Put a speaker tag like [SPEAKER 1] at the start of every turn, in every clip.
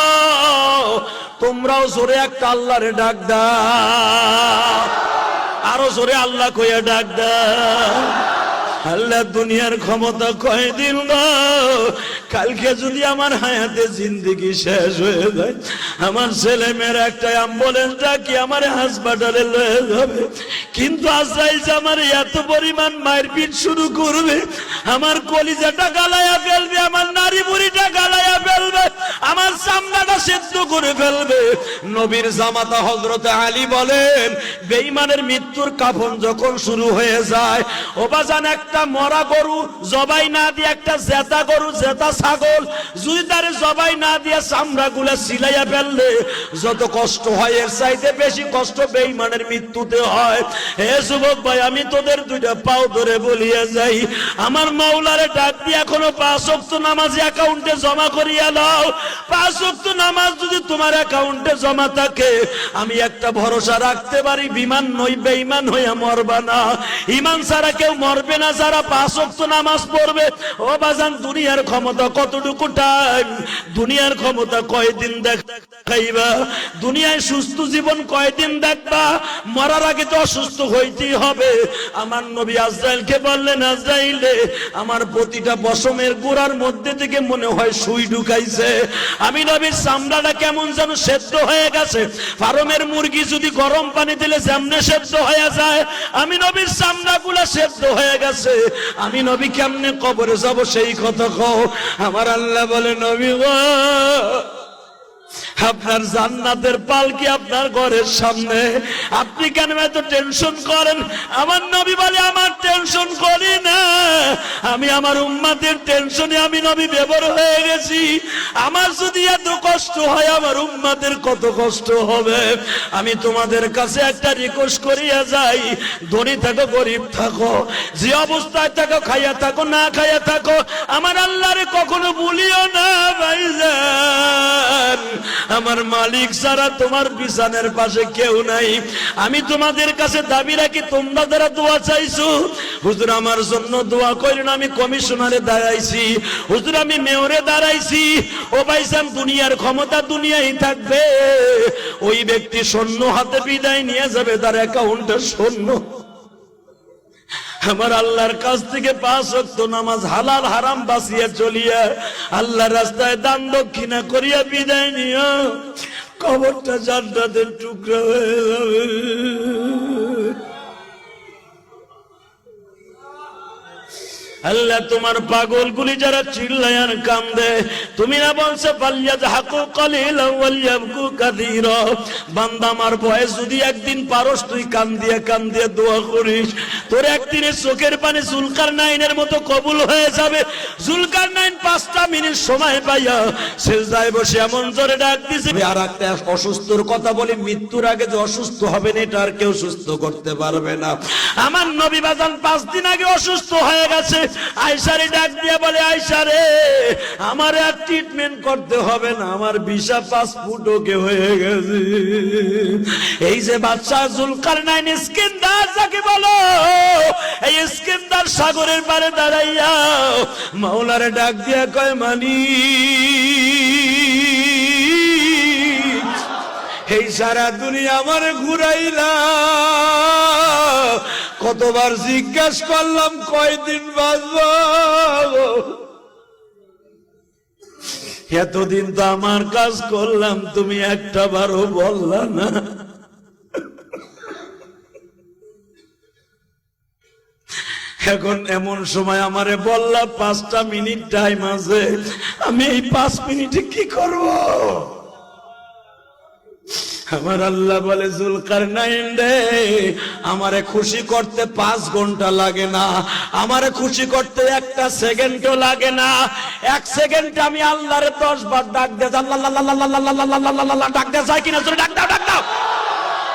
[SPEAKER 1] আল্লাহ, তোমরাও জোরে একটা আল্লাহরে ডাক দা আরও জোরে আল্লাহ কইয়া ডাক দা আল্লাহ দুনিয়ার ক্ষমতা কয়দিন দাও কালকে যদি আমার হায়াতে জিন্দিগি শেষ হয়ে যায়, আমার ছেলে মেয়ের একটা অ্যাম্বুলেন্স ডাকি আমার হাসপাতালে লয়ে যাবে। কিন্তু আজরাইল যে আমার এত পরিমাণ মারপিট শুরু করবে, আমার কলিজাটা গালাইয়া ফেলবে, আমার নারী বুড়িটা গালাইয়া ফেলবে, আমার চামড়াটা সেদ্ধ করে ফেলবে। নবীর জামাতা হজরত আলী বলেন বেইমানের মৃত্যুর কাফন যখন শুরু হয়ে যায় ওবাজান একটা মরা গরু, জবাই না দিয়ে একটা জেতা গরু, জেতা ছাগল, যদি তারে জবাই না দিয়ে চামড়া গুলা সিলাইয়া ফেললে, যত কষ্ট হয়, এর চাইতে বেশি কষ্ট বেঈমানের মৃত্যুতে হয়। হে যুবক ভাই, আমি তোদের দুইটা পাও ধরে বলিয়া যাই। আমার মাওলারে ডাক দিয়ে এখনও পাঁচ অক্ত নামাজ অ্যাকাউন্টে জমা করিয়া দাও। পাঁচ অক্ত নামাজ যদি তোমার অ্যাকাউন্টে জমা থাকে, আমি একটা ভরসা রাখতে পারি, বিমান নই, বেঈমান হইয়া মরবা না। ইমান ছাড়া কেউ মরবে না, যারা পাঁচ অক্ত নামাজ পড়বে। ও বাজান, দুনিয়ার ক্ষমতা কতটুকু টাইম দুনিয়ার ক্ষমতা কয়দিন দেখাইবা দুনিয়ায় সুস্থ জীবন কয়দিন দেখবা? মরার আগে তো অসুস্থ হইতেই হবে। আমার নবী আজরাইলকে বললেন, আজরাইলে, আমার প্রতিটা বসমের গোড়ার মধ্যে থেকে মনে হয় সুই ঢুকাইছে। আমি নবীর চামড়াটা কেমন যেন সেদ্ধ হয়ে গেছে। ফার্মের মুরগি যদি গরম পানি দিলে যেমনে সেদ্ধ হয়ে যায়, আমি নবীর চামড়া গুলা সেদ্ধ হয়ে গেছে। আমি নবী কেমনে কবরে যাব সেই কথা কও। আমার আল্লাহ বলে, নবী গো আপনার জান্নাতের পালকি আপনার ঘরের সামনে। আপনি কেন এত টেনশন করেন? আমার নবী বলে, আমার আমি আমার উম্মাদের টেনশনে আমি নবী ব্যবহার হয়ে গেছি। আমার যদি এত কষ্ট হয়, আমার উম্মাদের কত কষ্ট হবে? আমি তোমাদের কাছে একটা রিকোয়েস্ট করিয়া যাই। ধনী থাকো, গরিব থাকো। যে অবস্থায় থাকো, খাইয়া থাকো, না খাইয়া থাকো, আমার আল্লাহরে কখনো ভুলিও না ভাইজান। আমার মালিক ছাড়া তোমার বিছানের পাশে কেউ নাই। আমি তোমাদের কাছে দাবি রাখি, তোমরা যারা দোয়া চাইছো, হুজুর, আমার জন্য দোয়া করেন আমি কমিশনারে দাঁড়াইছি। হুজুর, আমি মেয়রে দাঁড়াইছি। ও ভাইজান দুনিয়ার ক্ষমতা দুনিয়াই থাকবে। ওই ব্যক্তি সৈন্য হাতে বিদায় নিয়ে যাবে, তার অ্যাকাউন্টে সৈন্য আমার আল্লাহর কাছ থেকে পাঁচ অক্ত নামাজ হালাল হারাম বাঁচিয়া চলিয়া আল্লাহর রাস্তায় দান দক্ষিণা করিয়া বিদায় নিও কবরটা জান্নাতের টুকরা হয়ে যাবে। আল্লাহ, তোমার পাগল গুলি যারা চিল্লায়ান কান্দে, তুমি না বলছে পাল্লিয়া হাকু কালিল কাদির। বান্দা, আমার বয়স যদি একদিন পারস, তুই কান দিয়ে কান দিয়ে করিস। তোর একদিনের চোখের পানি জুলকার নাইনের মতো কবুল হয়ে যাবে। জুলকার নাইন পাঁচটা মিনিট সময় পাইয়া সেজদায় বসে এমন জোরে ডাক দিছে আর একটা অসুস্থর কথা বলি, মৃত্যুর আগে যে অসুস্থ হবেন, এটা আর কেউ সুস্থ করতে পারবে না। আমার নবী বাজান পাঁচ দিন আগে অসুস্থ হয়ে গেছে। আয়সারে ডাক দিয়ে বলে, আয়সারে, আমার আর ট্রিটমেন্ট করতে হবে না। আমার ভিসা পাসপোর্ট ওকে হয়ে গেছে। এই যে বাচ্চা জুলকার নাইন স্কিনদার যাকে বলো, এই স্কিনদার সাগরের পারে দাঁড়াইয়া মাওলারে ডাক দিয়া কয়, মানি, এই সারা দুনিয়া আমার ঘুরাইলা। কতবার জিজ্ঞাস করলাম, কয়দিন বাঁচব? এতদিন তো আমার কাজ করলাম, তুমি একটা বারও বললা না। এখন এমন সময় আমারে বললা, পাঁচটা মিনিট টাইম আছে, আমি এই পাঁচ মিনিটে কি করব? আমার আল্লাহ বলে জুলকার নাইন রে, আমারে খুশি করতে পাঁচ ঘণ্টা লাগে না। আমারে খুশি করতে একটা সেকেন্ডও লাগে না। এক সেকেন্ড আমি আল্লাহরে দশ বার ডাক দেয় আল্লাহ ডাক দিয়ে কিনা ডাক দাও ডাক দাও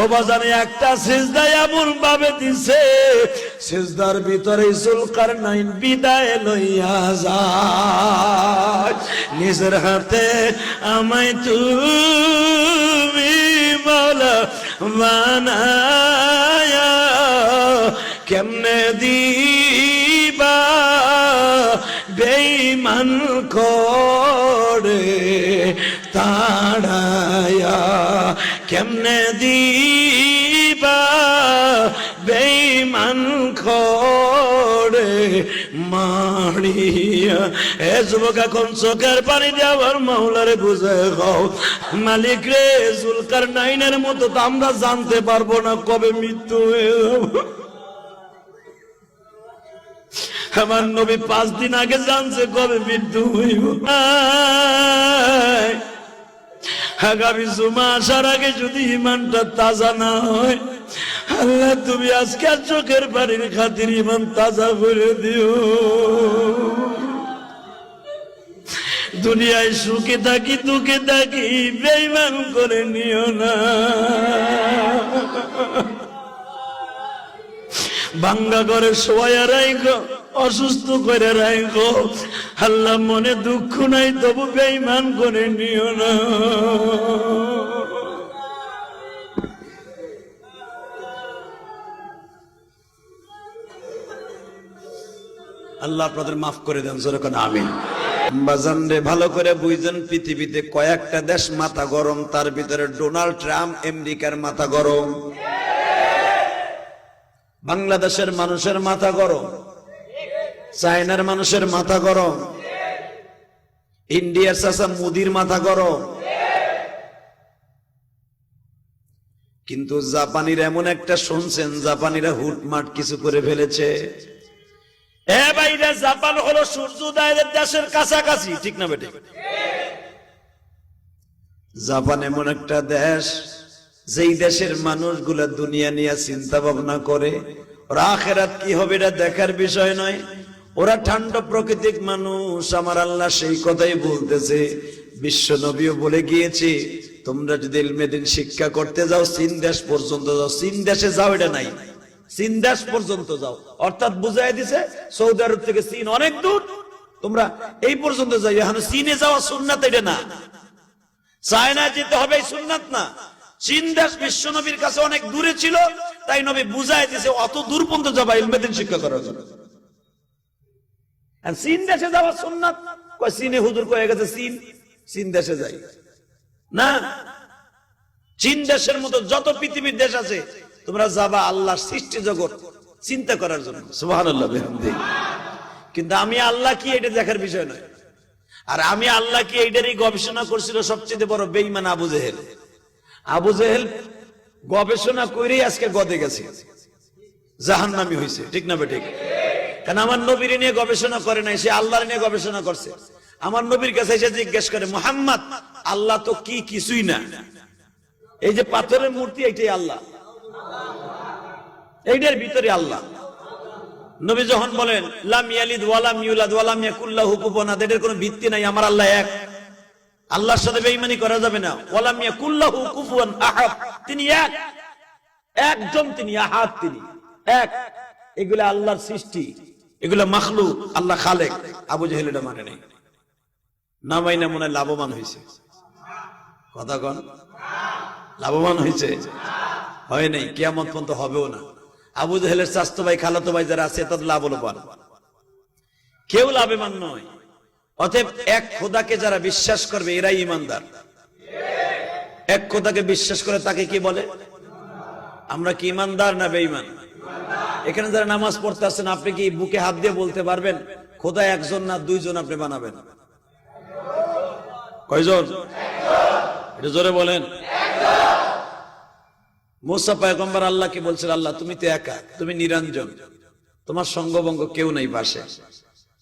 [SPEAKER 1] ও বাজানে একটা সিজদায় এমন ভাবে দিছে, সিজদার ভিতরে সুলকার নাইন বিদায় লইয়া যায়। নিজের হাতে আমায় তুমি বলা বানায়া কেমনে দিবা? বেইমান করে তাড়ায়া কেমনে দিবা? আমরা জানতে পারব না কবে মৃত্যু আমার নবী পাঁচ দিন আগে জানছে কবে মৃত্যু হইব। আগামী জুমা আসার আগে যদি ইমানটা তাজা না হয় আল্লাহ, তুমি আজকে চোখের বাড়ির খাতির ইমান তাজা করে দিও। দুনিয়ায় সুখে থাকি, দুঃখে থাকি বেইমান করে নিও না। ভাঙ্গা করে শোয়া রাইখো, অসুস্থ করে রাইখো। আল্লাহ, মনে দুঃখ নাই, তবু বেইমান করে নিও না। আল্লাহ আপনাদের মাফ করে দেন যেরকম আমিন। বাজান রে, ভালো করে বুঝছেন পৃথিবীতে কয়েকটা দেশ মাথা গরম, তার ভিতরে ডোনাল্ড ট্রাম্প আমেরিকার মাথা গরম। বাংলাদেশের মানুষের মাথা গরম, চায়নার মানুষের মাথা গরম, ইন্ডিয়ার চাষা মুদির মাথা গরম। কিন্তু জাপানিরা এমন একটা শুনছেন, জাপানিরা হুটমাট কিছু করে ফেলেছে। জাপান হলো দেশের কাছাকাছি, ঠিক না বেটে? জাপান এমন একটা দেশ, যেই দেশের দুনিয়া নিয়ে চিন্তা ভাবনা করে, ওরা কি হবে এটা দেখার বিষয় নয়। ওরা ঠান্ডা প্রকৃতিক মানুষ, আমার আল্লাহ সেই কথাই বলতেছে। বিশ্ব নবীও বলে গিয়েছে, তোমরা যদি শিক্ষা করতে যাও, চীন দেশ পর্যন্ত যাও, চীন দেশে যাও, এটা নাই। চীন দেশ পর্যন্ত যাও। অর্থাৎ বুঝাই দিছে, সৌদি আরব থেকে চীন অনেক দূর। তোমরা এই পর্যন্ত যাই এখন চীনে যাওয়া সুন্নাত এটা না। চায়না যেতে হবে এই সুন্নাত না। চীন দেশ বিশ্ব নবীর কাছে অনেক দূরে ছিল, তাই নবী বুঝাই দিছে, অত দূর পর্যন্ত যাবা ইলমেদিন শিক্ষা করার জন্য। চীন দেশে যাওয়া সুন্নাত চীনে হুজুর কয়ে গেছে, চীন চীন দেশে যাই। না, চীন দেশের মতো যত পৃথিবীর দেশ আছে তোমরা যাবা আল্লাহর সৃষ্টি জগৎ চিন্তা করার জন্য। কিন্তু আমি আল্লাহ কি এটা দেখার বিষয় নয়। আর আমি আল্লাহ কি এইটারই গবেষণা করছিল সবচেয়ে বড় বেইমান আবু জেহেল? আবু জেহেল গবেষণা করেই আজকে গদে গেছে। জাহান্নামি হয়েছে ঠিক না বেঠিক? কারণ আমার নবীর নিয়ে গবেষণা করে নাই সে আল্লাহর নিয়ে গবেষণা করছে। আমার নবীর কাছে এসে জিজ্ঞেস করে মোহাম্মদ আল্লাহ তো কি কিছুই না? এই যে পাথরের মূর্তি এইটাই আল্লাহ। এইটার ভিতরে আল্লাহ। নবী যখন বলেন কোনো ভিত্তি নাই, আমার আল্লাহ এক। আল্লাহর সাথে বেঈমানি করা যাবে না। ওয়ালাম ইয়াকুল্লাহু কুফুয়ান আহাদ তিনি এক। একজন তিনি, আহাদ তিনি। এক। এগুলা আল্লাহর সৃষ্টি। এগুলা মাখলু আল্লাহ খালেক। আবু জাহেল এটা মানে নাই। না মাইনা মনে হয় লাভবান হয়েছে কথা কন। লাভবান হয়েছে হয় নাই, কিয়ামত পর্যন্ত হবেও না। আবু জাহেলের স্বাস্থ্য ভাই, খালাতো ভাই যারা আছে, তাদের লাভ হলো পান কেউ লাভবান নয়। অতএব এক খোদাকে যারা বিশ্বাস করবে, এরাই ইমানদার। এক খোদাকে বিশ্বাস করে তাকে কি বলে? আমরা কি ইমানদার না বেঈমান? এখানে যারা নামাজ পড়তে আসছেন, আপনি কি বুকে হাত দিয়ে বলতে পারবেন, খোদা একজন না দুইজন আপনি বানাবেন? কয়জন? এটা জোরে বলেন। মুসা পায়গম্বর আল্লাহকে বলছেন আল্লাহ, তুমি তো একা, তুমি নিরঞ্জন। তোমার সঙ্গবঙ্গ কেউ নাই পাশে।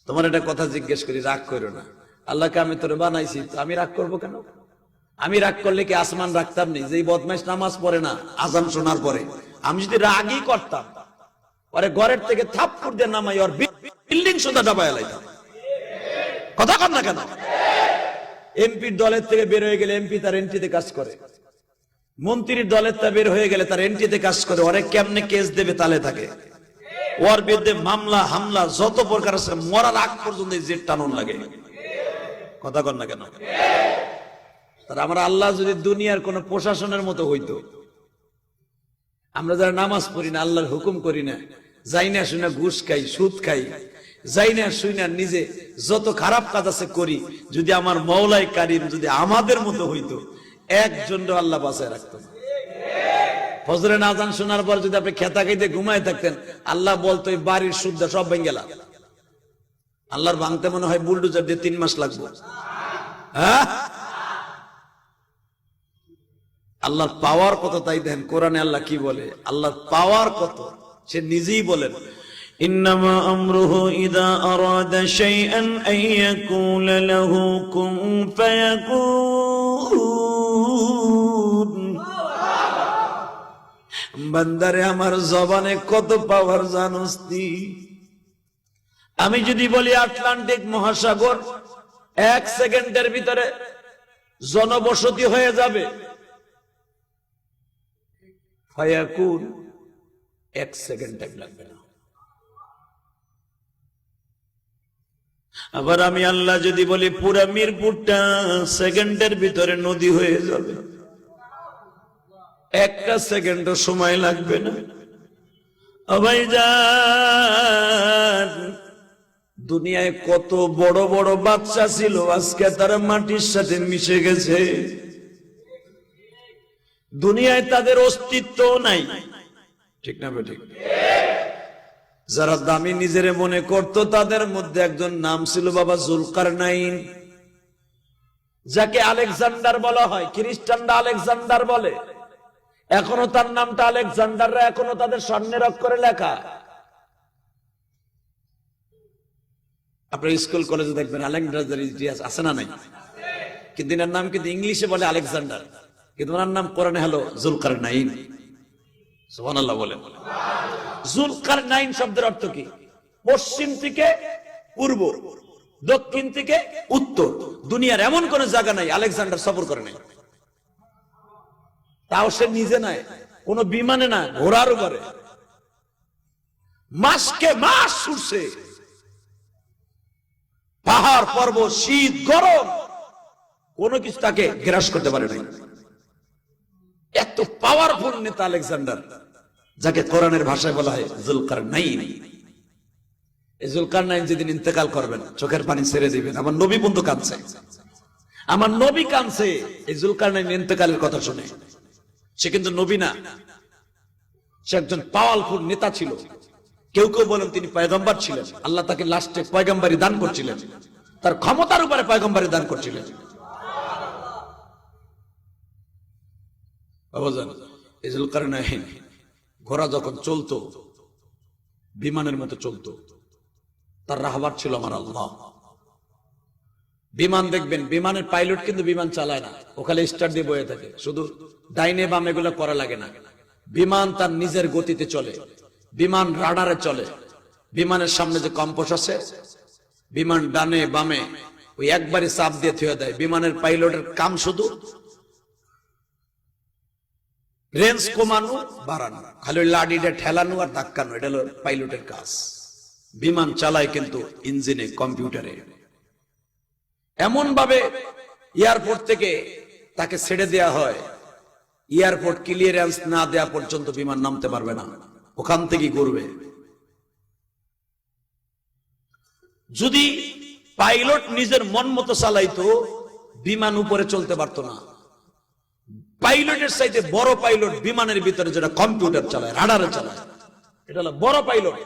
[SPEAKER 1] তোমার একটা কথা জিজ্ঞেস করি, রাগ করো না। আল্লাহকে আমি তোরে বানাইছি আমি রাগ করব কেন? আমি রাগ করলে কি আসমান রাখতাম নি? যে বদমাইশ নামাজ পড়ে না, আজান শোনার পরে। আমি যদি রাগই করতাম, পরে ঘরের থেকে থাপ্পড় দিয়ে নামাই, ওর বিল্ডিং সোজা ডাবায় লাইতাম। কথা কর না কেন? এমপির দলের থেকে বের হয়ে গেলে এমপি তার এন্ট্রিতে কাজ করে। মন্ত্রীর দলের তা বের হয়ে গেলে তার এন্ট্রিতে কাজ করে, ওরে কেমনে কেস দেবে তালে থাকে ওর বিরুদ্ধে মামলা, হামলা, যত প্রকার আছে, মরার আগ পর্যন্ত জেট টানুন লাগে কথা কর না কেন? তার আমরা আল্লাহ যদি দুনিয়ার কোন প্রশাসনের মতো হইতো, আমরা যারা নামাজ পড়ি না, আল্লাহর হুকুম করি না, যাই না শুনে ঘুষ খাই, সুদ খাই, যাই না শুই না নিজে যত খারাপ কাজ আছে করি, যদি আমার মৌলাই কারিম যদি আমাদের মতো হইতো একজন আল্লাহ বাঁচায় রাখতো না। ফজরে নাজান শোনার পর যদি আপনি খেতা খাইতে ঘুমায় থাকতেন, আল্লাহ বলতো, এই বাড়ির শুদ্ধ সব ভেঙে গেলা আল্লাহর ভাঙতে মনে হয় বুলডুজার দিয়ে তিন মাস লাগবে। হ্যাঁ? আল্লাহর পাওয়ার কত তাই দেন কোরআনে আল্লাহ কি বলে? আল্লাহর পাওয়ার কত? সে নিজেই বলেন আমরুহু ইদা আরাদা শাইআন আন ইয়াকুলা লাহু কুন ফায়াকুন। বান্দারে, আমার জবানে কত পাওয়ার জানোস আমি যদি বলি আটলান্টিক মহাসাগর, এক সেকেন্ডের ভিতরে জনবসতি হয়ে যাবে। এক সেকেন্ড টাইম লাগবে না। আবার আমি আল্লাহ যদি বলি, পুরা মিরপুরটা সেকেন্ডের ভিতরে নদী হয়ে যাবে। একটা সেকেন্ডও সময় লাগবে না। আবাই যান দুনিয়ায় কত বড় বড় বাচ্চা ছিল, আজকে তারা মাটির সাথে মিশে গেছে। দুনিয়ায় তাদের অস্তিত্ব নাই। ঠিক না ঠিক যারা দামি নিজেরে মনে করত, তাদের মধ্যে একজন নাম ছিল বাবা জুলকার নাইন যাকে আলেকজান্ডার বলা হয়, খ্রিস্টানরা আলেকজান্ডার বলে। এখনও তার নামটা আলেকজান্ডাররা এখনও তাদের স্বর্ণের অক্ষরে লেখা। আপনার স্কুল, কলেজে দেখবেন আলেকজান্ডার ইতিহাস আছে না নাই? কিন্তু এনার নাম কিন্তু ইংলিশে বলে আলেকজান্ডার। কিন্তু ওনার নাম কোরআনে হলো জুলকার নাইন সোহান আল্লাহ বলেন জুলকার নাইন শব্দের অর্থ কি? পশ্চিম থেকে পূর্ব, দক্ষিণ থেকে উত্তর। দুনিয়ার এমন কোন জায়গা নাই, আলেকজান্ডার সফর করে নাই। তাও সে নিজে নাই, কোন বিমানে না, ঘোড়ার উপরে। মাসকে মাস ছুটছে পাহাড়, পর্বত, শীত, গরম, কোনো কিছু তাকে গ্রাস করতে পারে নাই। এত পাওয়ারফুল নেতা আলেকজান্ডার। যাকে কোরআনের ভাষায় বলা হয় জুলকার নাইন এই জুলকার নাইন যেদিন ইন্তেকাল করবেন, চোখের পানি ছেড়ে দিবেন। আমার নবী বন্ধু কাঁদছে। আমার নবী কাঁদছে, এই জুলকার নাইন ইন্তেকালের কথা শুনে। সে কিন্তু নবী না। সে একজন পাওয়ারফুল নেতা ছিল। কেউ কেউ বলেন তিনি পয়গম্বর ছিলেন। আল্লাহ তাকে লাস্টে পয়গম্বরী দান করছিলেন। তার ক্ষমতার উপরে পয়গম্বরী দান করছিলেন। বাবাজান এই জুলকারনাইন ঘোড়া যখন চলতো, বিমানের মতো চলতো। তার রাহবার ছিল আমার আল্লাহ। বিমান দেখবেন, বিমানের পাইলট কিন্তু বিমান চালায় না। ওখানে স্টার দিয়ে বয়ে থাকে। শুধু ডাইনে বামে গুলো করা লাগে না। বিমান তার নিজের গতিতে চলে। বিমান রাডারে চলে। বিমানের সামনে যে কম্পোস আছে, বিমান ডানে বামে, ওই একবারে চাপ দিয়ে থুয়ে দেয়। বিমানের পাইলটের কাম শুধু রেঞ্জ কমানো, বাড়ানো। খালি ওই লাডিটা ঠেলানো আর ধাক্কানো এটা হলো পাইলটের কাজ। বিমান চালায় কিন্তু ইঞ্জিনে, কম্পিউটারে। এমন ভাবে এয়ারপোর্ট থেকে তাকে ছেড়ে দেয়া হয়। এয়ারপোর্ট ক্লিয়ারেন্স না দেয়া পর্যন্ত বিমান নামতে পারবে না। ওখান থেকেই করবে যদি পাইলট নিজের মন মতো চালাইতো, বিমান উপরে চলতে পারতো না। পাইলটের চাইতে বড় পাইলট বিমানের ভিতরে যেটা কম্পিউটার চালায়, রাডারে চালায়। এটা হলো বড় পাইলট।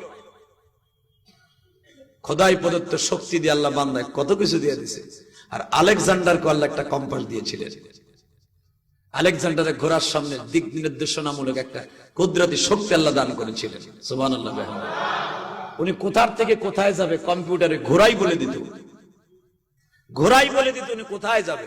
[SPEAKER 1] খোদাই প্রদত্ত শক্তি দিয়ে আল্লাহ বান্দায় কত কিছু দিয়ে দিছে। আর আলেকজান্ডারকে আল্লাহ একটা কম্পাস দিয়েছিলেন। আলেকজান্ডারের ঘোড়ার সামনে দিক নির্দেশনামূলক একটা কুদরতি শক্তি আল্লাহ দান করেছিলেন। সুবান আল্লাহ উনি কোথার থেকে কোথায় যাবে? কম্পিউটারে ঘোড়াই বলে দিত। ঘোড়াই বলে দিত উনি কোথায় যাবে?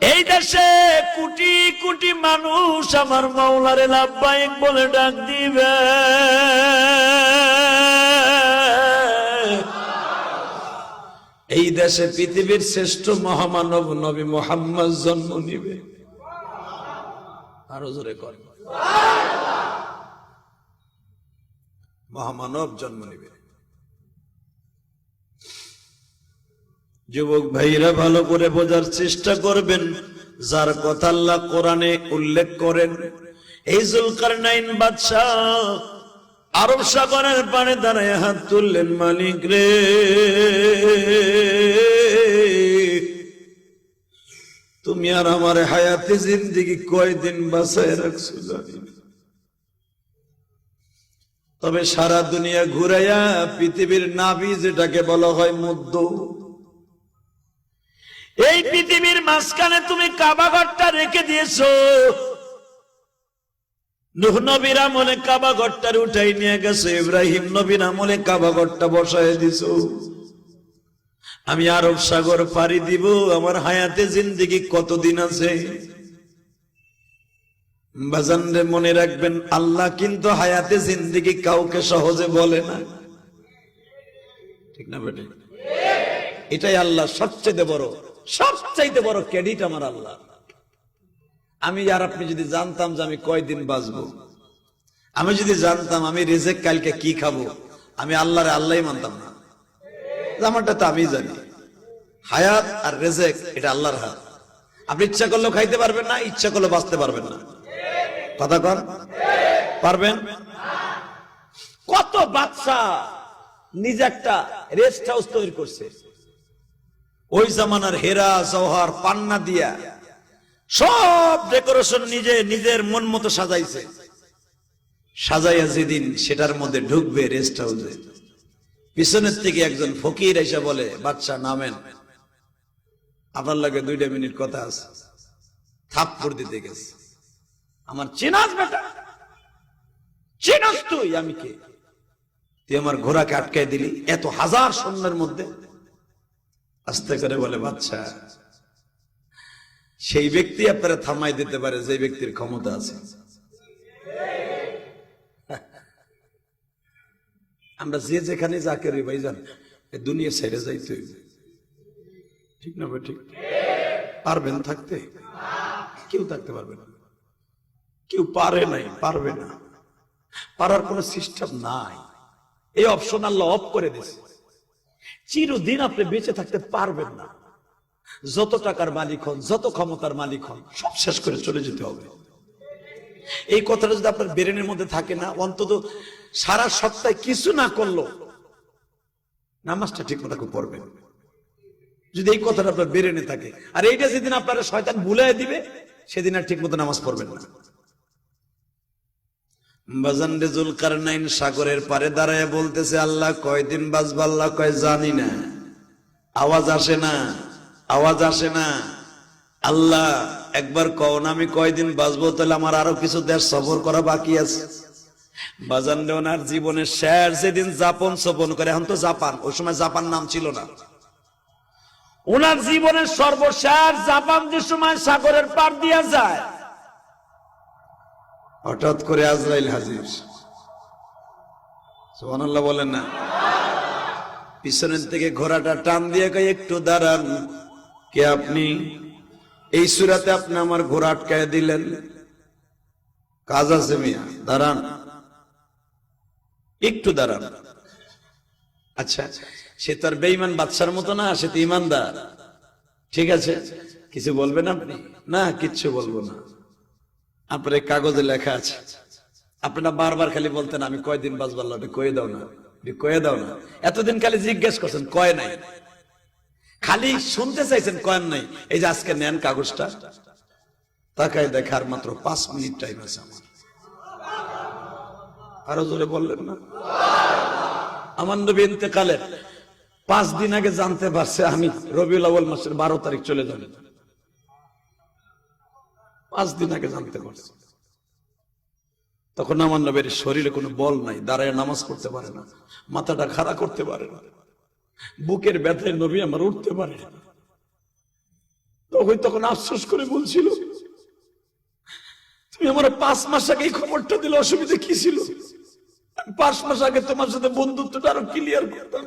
[SPEAKER 1] এই দেশে কোটি কোটি মানুষ আমার মাওলারে লাভবাহিক বলে ডাক দিবে। এই দেশে পৃথিবীর শ্রেষ্ঠ মহামানব নবী মোহাম্মদ জন্ম নিবে। আরও জোরে কর। মহামানব জন্ম নিবে। যুবক ভাইরা, ভালো করে বোঝার চেষ্টা করবেন। যার কথা আল্লাহ কোরআনে উল্লেখ করেন, এই জুলকার নাইন বাদশাহ আরব সাগরের পানে দাঁড়ায় হাত তুললেন, মালিক রে। তুমি আর আমার হায়াতে জিন্দিগি কয়দিন বাসায় রাখছো জানি তবে সারা দুনিয়া ঘুরাইয়া পৃথিবীর নাভি যেটাকে বলা হয় মধ্য এই পৃথিবীর মাঝখানে তুমি কাবাঘরটা রেখে দিয়েছ। নুহ নবীর আমলে কাবাঘরটার উঠাই নিয়ে গেছে, ইব্রাহিম নবীর আমলে কাবাঘরটা বসায় দিছো। আমি আরব সাগর পাড়ি দিব, আমার হায়াতে জিন্দিগি কতদিন আছে? বাজানরে মনে রাখবেন, আল্লাহ কিন্তু হায়াতে জিন্দিগি কাউকে সহজে বলে না। ঠিক না বেটে? এটাই আল্লাহ সবচেয়ে বড়। সবচাইতে বড় ক্রেডিট আমার আল্লাহ। আমি আর আপনি যদি জানতাম যে আমি কয়দিন বাঁচবো, আমি যদি জানতাম আমি রেজেক কালকে কি খাব, আমি আল্লাহরে আল্লাহ মানতাম না। আমারটা তো আমি জানি। হায়াত আর রেজেক, এটা আল্লাহর হাত। আপনি ইচ্ছা করলেও খাইতে পারবেন না, ইচ্ছা করলে বাঁচতে পারবেন না। কথা কর পারবেন? কত বাচ্চা নিজে একটা রেস্ট হাউস তৈরি করছে। ওই জামানার হেরা জওহার পান্না দিয়া সব ডেকোরেশন নিজে নিজের মন মতো সাজাইছে। সাজাইয়া যেদিন সেটার মধ্যে ঢুকবে রেস্ট হাউসে পিছনের থেকে একজন ফকির এসে বলে, বাচ্চা, নামেন। আপনার লাগে দুইটা মিনিট কথা আছে। থাপ্পড় দিতে গেছে। আমার চেনাস বেটা। চেনাস তুই, আমি কে? তুই আমার ঘোড়াকে আটকাই দিলি। এত হাজার সৈন্যের মধ্যে আস্তে করে বলে, বাচ্চা, সেই ব্যক্তি আপনারা থামাই দিতে পারে যে ব্যক্তির ক্ষমতা আছে। আমরা যে যেখানে যা করি, ভাই জান দুনিয়া ছেড়ে যাইতে। ঠিক না, ভাই, ঠিক? পারবেন থাকতে? কেউ থাকতে পারবে না। কেউ পারে নাই, পারবে না। পারার কোনো সিস্টেম নাই। এই অপশন আল্লাহ অফ করে দিছে চিরদিন আপনি বেঁচে থাকতে পারবেন না। যত টাকার মালিক হন, যত ক্ষমতার মালিক হন, সব শেষ করে চলে যেতে হবে। এই কথাটা যদি আপনার ব্রেনের মধ্যে থাকে না, অন্তত সারা সপ্তাহে কিছু না করল নামাজটা ঠিক মতো পড়বেন। যদি এই কথাটা আপনার ব্রেনে থাকে, আর এইটা যেদিন আপনারা শয়তান ভুলাই দিবে, সেদিন আর ঠিক মতো নামাজ পড়বেন না। বাজান রে জুলকার নাইন সাগরের পারে দাঁড়ায় বলতেছে, আল্লাহ কয়দিন বাজবা আল্লাহ কয় জানি না। আওয়াজ আসে না, আওয়াজ আসে না। আল্লাহ, একবার কও না আমি কয়দিন বাঁচবো, তাহলে আমার আরও কিছু দেশ সফর করা বাকি আছে। বাজান ওনার জীবনের শেষ যেদিন জাপান সপন করে, এখন তো জাপান, ওই সময় জাপান নাম ছিল না। ওনার জীবনের সর্বশেষ জাপান যে সময় সাগরের পার দিয়া যায় হঠাৎ করে আজরাইল হাজির। সোহানাল্লাহ বলেন না। পিছনের থেকে ঘোড়াটা টান দিয়ে একটু দাঁড়ান। কে আপনি? এই সুরাতে আপনি আমার ঘোড়া আটকায় দিলেন। কাজ আছে মিয়া, দাঁড়ান। একটু দাঁড়ান। আচ্ছা সে তার বেইমান বাচ্চার মতো না, সে তো ইমানদার ঠিক আছে? কিছু বলবেন আপনি? না, কিচ্ছু বলব না। আপনার এই কাগজে লেখা আছে। আপনারা বারবার খালি বলতেন, আমি কয়দিন বাঁচবার লাগে? কয়ে দাও না। কয়ে দাও না। এতদিন খালি জিজ্ঞেস করছেন, কয় নাই? খালি শুনতে চাইছেন, কয়েন নাই? এই যে আজকে নেন কাগজটা। তাকায় দেখার মাত্র পাঁচ মিনিট টাইম আছে আমার। আরও জোরে বললেন না? আমার নবী ইন্তেকালের পাঁচ দিন আগে জানতে পারছে আমি রবিউল আউ্বাল মাসের বারো তারিখ চলে যাবে
[SPEAKER 2] পাঁচ দিন আগে জানতে পারছি। তখন আমার নবীর শরীরে কোনো বল নাই, দাঁড়ায় নামাজ পড়তে পারে না, মাথাটা খাড়া করতে পারে না, বুকের ব্যথায় নবী আমার উঠতে পারে না। তখন তখন আফসোস করে বলছিল, তুমি আমার পাঁচ মাস আগে এই খবরটা দিলে, অসুবিধা কি ছিল? পাঁচ মাস আগে তোমার সাথে বন্ধুত্বটা আরও ক্লিয়ার করতাম।